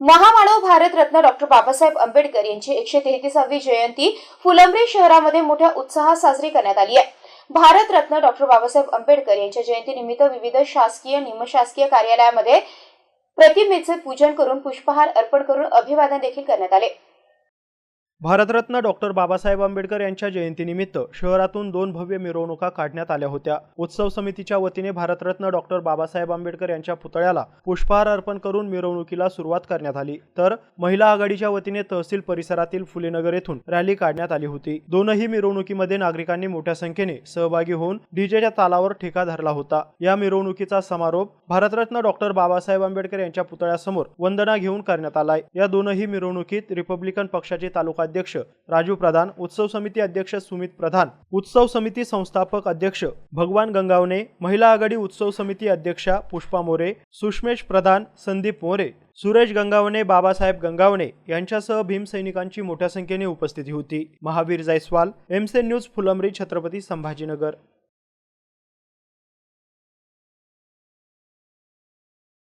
महामानव भारतरत्न डॉक्टर बाबासाहेब आंबेडकर यांची एकशे तेहतीसावी जयंती फुलंब्री शहरामध्ये मोठ्या उत्साहात साजरी करण्यात आली आहे. भारतरत्न डॉक्टर बाबासाहेब आंबेडकर यांच्या जयंतीनिमित्त विविध शासकीय निमशासकीय कार्यालयामध्ये प्रतिमेचे पूजन करून पुष्पहार अर्पण करून अभिवादन देखील करण्यात आले. भारतरत्न डॉक्टर बाबासाहेब आंबेडकर यांच्या जयंतीनिमित्त शहरातून दोन भव्य मिरवणुका काढण्यात आल्या होत्या. उत्सव समितीच्या वतीने भारतरत्न डॉक्टर बाबासाहेब आंबेडकर यांच्या पुतळ्याला पुष्पहार अर्पण करून मिरवणुकीला सुरुवात करण्यात आली. तर महिला आघाडीच्या वतीने तहसील परिसरातील फुलेनगर येथून रॅली काढण्यात आली होती. दोनही मिरवणुकीमध्ये नागरिकांनी मोठ्या संख्येने सहभागी होऊन डीजेच्या तालावर ठेका धरला होता. या मिरवणुकीचा समारोप भारतरत्न डॉक्टर बाबासाहेब आंबेडकर यांच्या पुतळ्यासमोर वंदना घेऊन करण्यात आलाय. या दोनही मिरवणुकीत रिपब्लिकन पक्षाचे तालुका अध्यक्ष राजू प्रधान उत्सव समिती अध्यक्ष सुमित प्रधान उत्सव समिती संस्थापक अध्यक्ष भगवान गंगावने महिला आघाडी उत्सव समिती अध्यक्षा पुष्पा मोरे सुषमेश प्रधान संदीप मोरे सुरेश गंगावणे बाबासाहेब गंगावणे यांच्यासह भीमसैनिकांची मोठ्या संख्येने उपस्थिती होती. महावीर जायस्वाल एमसे न्यूज फुलंब्री छत्रपती संभाजीनगर.